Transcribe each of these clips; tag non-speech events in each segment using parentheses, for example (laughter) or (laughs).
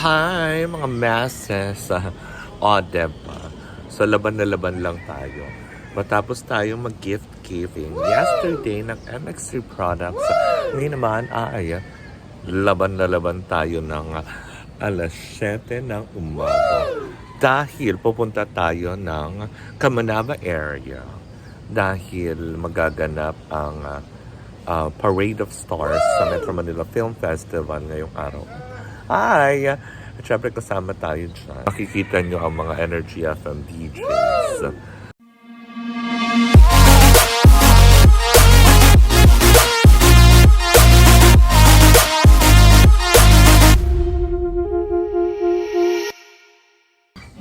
Hi, mga masses. (laughs) O, diba? So, laban na laban lang tayo. Matapos tayo mag-gift giving yesterday ng MX3 products. Ngayon naman ay laban na laban tayo ng alas 7 ng umaga. Dahil pupunta tayo ng Kamanava area. Dahil magaganap ang ah, Parade of Stars sa Metro Manila Film Festival ngayong araw. Hi! At syempre kasama tayo dyan. Makikita nyo ang mga Energy FM DJs.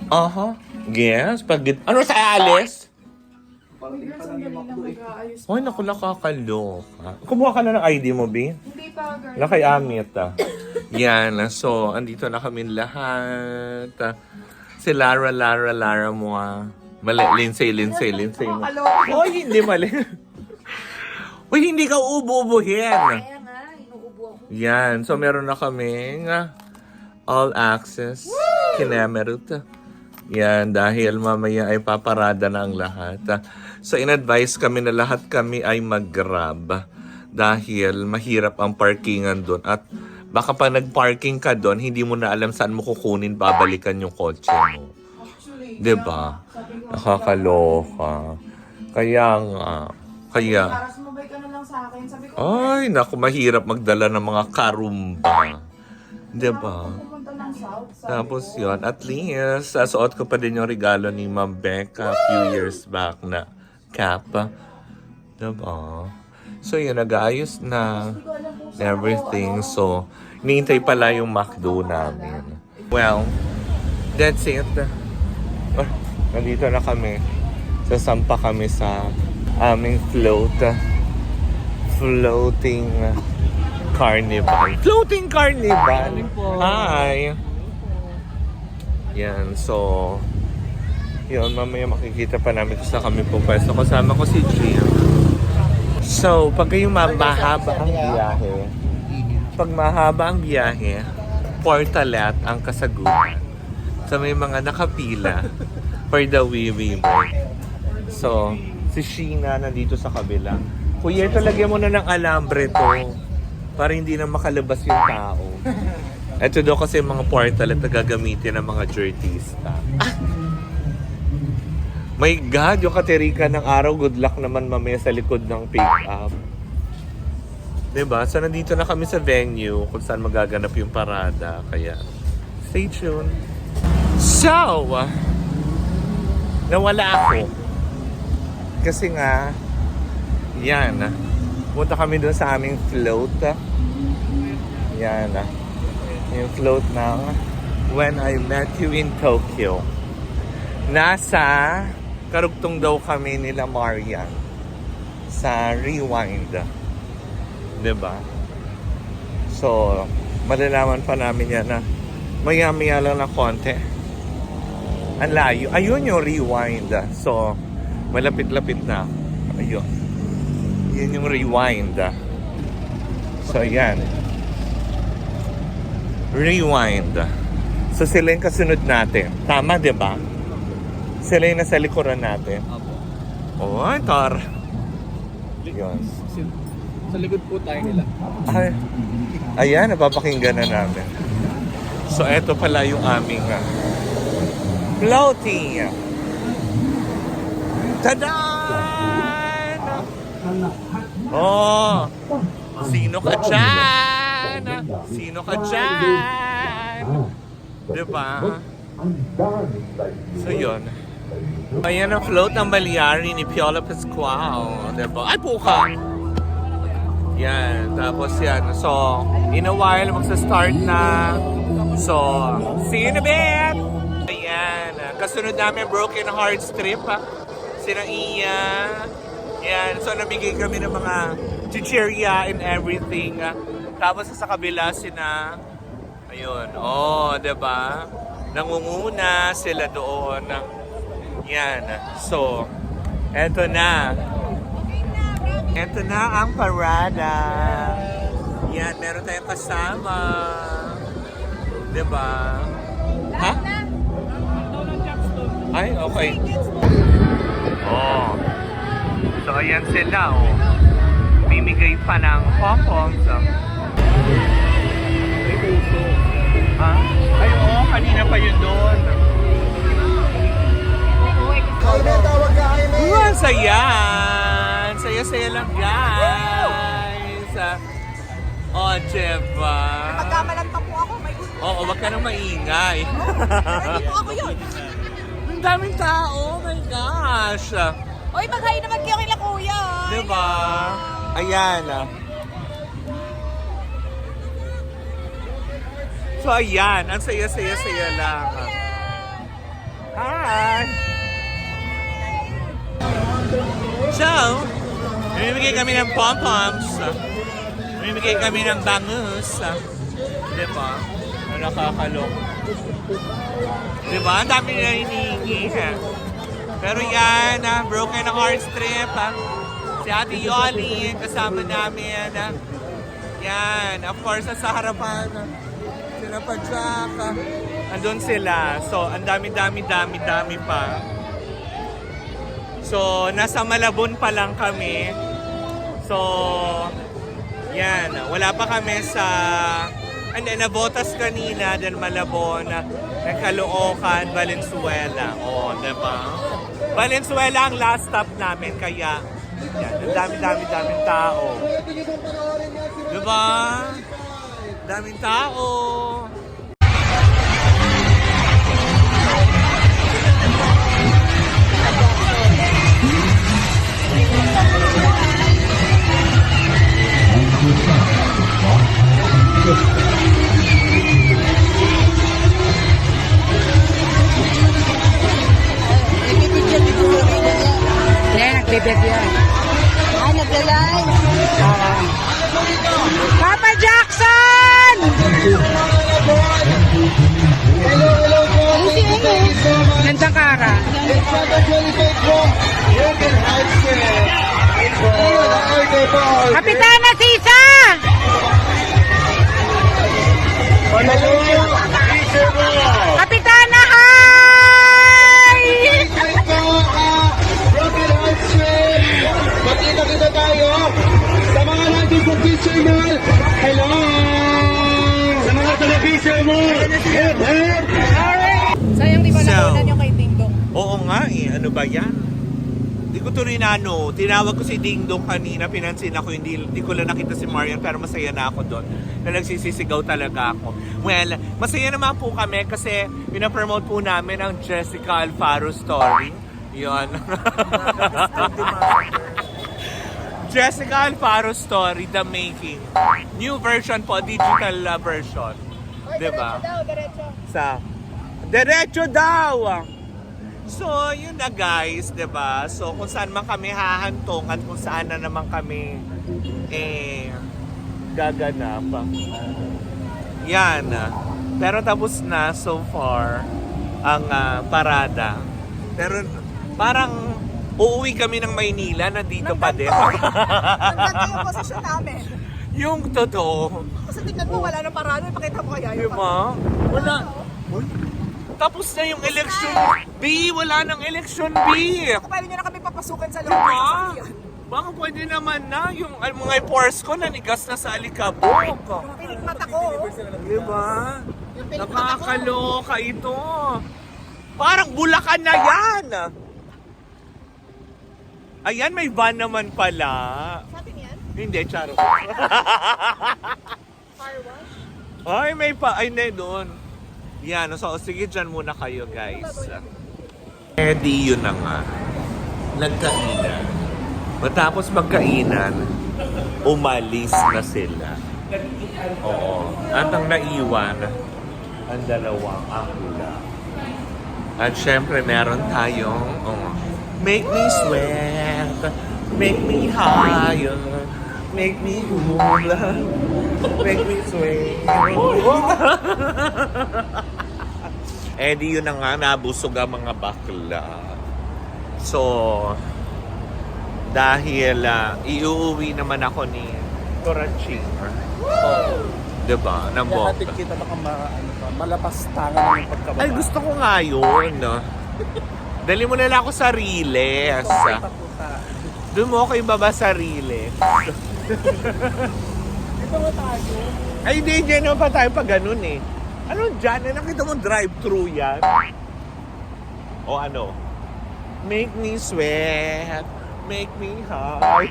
Aha. Yes. Pag ano sa Alice? Ay, naku, nakakaloka. Kumuha ka na ng ID mo, B? Hindi pa, girl. Na kay Amit, ah. Yan, so, andito na kami lahat. ah. Si Lara, Lara, Lara mo, ah. Mali, Lindsay, Lindsay, Lindsay mo. Nakakaloka. Oy, hindi mali. Uy, hindi ka ubo-ubuhin. Kaya nga, inuubo ako. Yan, so meron na kaming ah, all access kinemerut. Yan, dahil mamaya ay paparada na ang lahat. Ah, So in-advise kami na lahat kami ay mag-grab dahil mahirap ang parkingan doon at baka pa nag-parking ka doon, hindi mo na alam saan mo kukunin babalikan yung kotse mo. Ba? ko, Nakakaloka. Kaya nga, kaya para sumabay ka na lang sa akin. Sabi ko, Ay, naku, mahirap magdala ng mga karumba. 'Di ba? pumunta ng south. Sabi Tapos yon at least, sasuot ko pa din yung regalo ni Ma'am Becca a few years back na cap. Diba? So yun, nag-aayos na everything. So, nihintay pala yung McDo namin. Well, that's it. Ah, nandito na kami. Sasampa kami sa aming float. Floating carnival. Floating carnival! Hi! Yan, so... Yun, mamaya makikita pa namin kung saan kami pupwesto. Kasama ko si Gia. So, pag yung ma- mahaba ang biyahe, pag mahaba ang biyahe, portalet ang kasagutan. So, may mga nakapila for the wee-wee bird. So, si Sheena nandito sa kabila. Kuya, ito lagyan mo na ng alambre to para hindi na makalabas yung tao. Ito daw kasi mga portalet na gagamitin ng mga journalista. My God, yung katerika ng araw, good luck naman mamaya sa likod ng pick-up. 'Di ba? So, nandito na kami sa venue kung saan magaganap yung parada. Kaya, stay tuned. So, nawala ako. Kasi nga, yan. Punta kami doon sa aming float. Yan. Yung float ng When I Met You in Tokyo. Nasa karugtong daw kami nila Marian sa Rewind. ba? So, malalaman pa namin yan na maya-maya lang na konti. Ang layo. Ayun yung rewind. So, malapit-lapit na. Ayun. Yun yung rewind. So, yan. Rewind. So, sila yung kasunod natin. Tama, di ba? Sila yung nasa likuran natin. Opo. Oh, tar. Yun. Sa likod po tayo nila. Ay, ayan, napapakinggan na namin. So, eto pala yung aming uh, floating. Tadaan! Oh, sino ka dyan? Sino ka dyan? Diba? So, yun. Ayan ang float ng Baleari ni Piola Pascual. Diba? Ay, puka! Yan. Tapos yan. So, in a while, magsa-start na. So, see you in a bit! Ayan. Kasunod namin, Broken Heart Strip. Ha? Sino Iya. Yan. So, nabigay kami ng mga chicheria and everything. Tapos sa kabila, sina... Ayun. Oh, 'di ba? Nangunguna sila doon. Yan. So, eto na. Ito na ang parada. Yan, meron tayong kasama. Diba? Ha? Ay, okay. Oh. So, ayan sila, oh. Mimigay pa ng pom-poms. oh. May puso. Ha? Ay, oo, kanina pa yun doon. Wow, saya! Saya-saya lang, guys. Ah, Oh, diba? Pagkamalan pa po ako, may Oo, wag ka nang maingay. Hindi po ako yun. (laughs) Ang daming tao, oh my gosh. Oy, maghay naman kayo kila kuya. Diba? Ayan. ah. So, ayan. Ang saya-saya-saya lang. Hi! So, namimigay kami ng pom-poms. Namimigay kami ng bangus. Diba? Ang nakakalok. Diba? Ang dami na hinihingi. Pero yan, ah, broken heart strip. ah. Si Ate Yoli, kasama namin. ah. Yan, of course, sa harapan. ah, Sila pa Jack. ah. Andun sila. So, ang dami-dami-dami-dami pa. So, nasa Malabon pa lang kami. So, yan. Wala pa kami sa... Hindi, nabotas kanina, then Malabon, Caloocan, Valenzuela. O, oh, diba? Valenzuela ang last stop namin, kaya yan, ang dami-dami-daming tao. Diba? Daming tao. Nagbibig yan. Ah, nagla-live. Papa Jackson! Gandang kara. Kapitana Sisa! Kapitana, hi! Magkita-kita tayo sa mga nandun sa teacher mall. Hello! Sa mga television mall. Hip! Sayang di ba So- nakunan yung kay Ding Dong? Oo nga eh, ano ba yan? Tuloy na ano, tinawag ko si Ding Dong kanina, pinansin ako, hindi, hindi ko lang nakita si Marian, pero masaya na ako doon. Na nagsisisigaw talaga ako. Well, masaya naman po kami kasi pinapromote po namin ang Jessica Alfaro story. Yun. (laughs) Jessica Alfaro story, The Making. New version po, digital version. Diba? Daw, diretso. sa Diretso daw! So, yun na guys, 'di ba? So, kung saan man kami hahantong at kung saan na naman kami eh gaganap. Yan. Pero tapos na so far ang ah, parada. Pero parang uuwi kami ng Maynila, nandito pa din. Hanggang (laughs) yung posisyon namin. yung totoo. Kasi tignan mo, wala nang parado. Pakita mo kaya yung ba? Wala. Uy, Tapos na yung election. B, wala nang election, B. Pwede nyo na kami papasukin sa loob. Diba? Sakyan. Baka pwede naman na yung al- mga pores ko nanigas na sa alikabok. Yung pilik mata ko. Di ba? Yung pilik mata ko. Nakakaloka ito. Parang bulakan na yan. Ayan, may van naman pala. Sa atin yan? Hindi, charo. Car wash? Ay, may pa. Ay, hindi, doon. Yan, so sige dyan muna kayo, guys. Di yun na nga. Nagkainan. Matapos magkainan, umalis na sila. Oo. At ang naiwan, ang dalawang akula. At syempre, meron tayong, oh, make me sweat, make me higher, make me hula, make me sway. (laughs) eh di yun na nga, nabusog ang mga bakla. So, dahil ah, iuwi naman ako ni Toraching. Oh. Diba? Ng Kaya hatid bongga. kita baka ma, ano pa, malapas tangan ng pagkababa. Ay, gusto ko nga yun. Dali mo na lang ako sa Riles. Doon mo ako ibaba sa Riles. Ito nga tayo. Ay, hindi, dyan naman pa tayo pa ganun eh. Ano dyan? Eh, nakita mo drive-thru yan? O ano? Make me sweat. Make me high.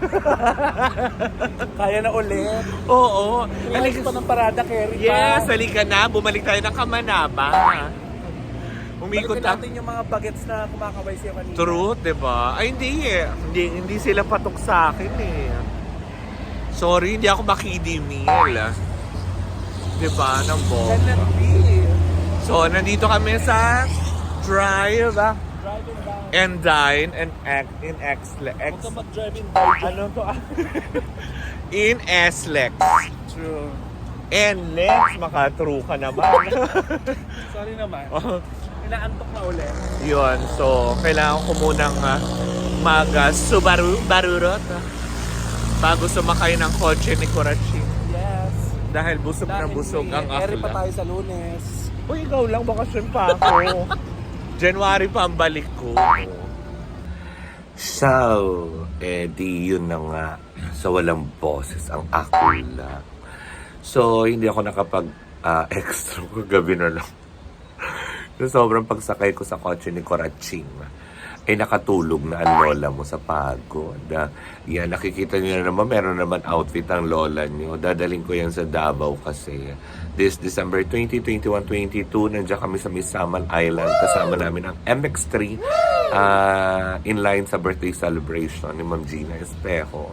(laughs) Kaya na ulit. Oo. Halika pa ng parada, Kerry. Yes, halika na. Bumalik tayo ng Kamanaba. Umikot Balikin na. natin yung mga bagets na kumakaway siya kanina. Truth, di ba? Ay, hindi eh. Hindi, hindi sila patok sa akin eh. Sorry, hindi ako makidimil. Di ba? Nang Can that bomba. So, nandito kami sa Drive ah, and Dine and Act in X, X Huwag ka mag-driving down. ano to? (laughs) in SLEX. True. And Lex, makatru ka naman. (laughs) Sorry naman. (laughs) Oh, Inaantok na ulit. Yun, so kailangan ko munang uh, mag uh, Subaru, barurot ah, bago sumakay ng kotse ni Kurachi. Yes. Dahil busog na Dahil busog may ang Kerry pa akla. tayo sa lunes. Uy, ikaw lang, bakasyon pa ako. (laughs) January pa ang balik ko. So, eh di yun na nga. Sa walang boses ang akula. So, hindi ako nakapag ah, (laughs) extra kagabi na lang. So, sobrang pagsakay ko sa kotse ni Koraching ay nakatulog na ang lola mo sa pagod. Ah, yan, nakikita niyo na naman, meron naman outfit ang lola niyo. Dadaling ko yan sa Davao kasi. This December 20, 21, 22, nandiyan kami sa Misamal Island. Kasama namin ang MX3 ah, in line sa birthday celebration ni Ma'am Gina Espejo.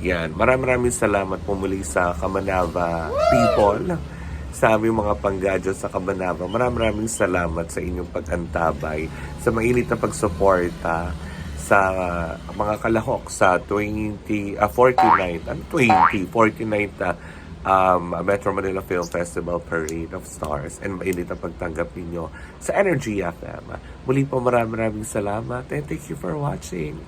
Yan, maraming maraming salamat po muli sa Kamanava people sa aming mga panggadyo sa Kabanaba. Maraming maraming salamat sa inyong pag-antabay, sa mainit na pagsuporta sa mga kalahok sa 20, ah 49th, ano 20, 49th ah, um, Metro Manila Film Festival Parade of Stars and mainit na pagtanggap ninyo sa Energy FM. Muli po maraming maraming salamat and thank you for watching.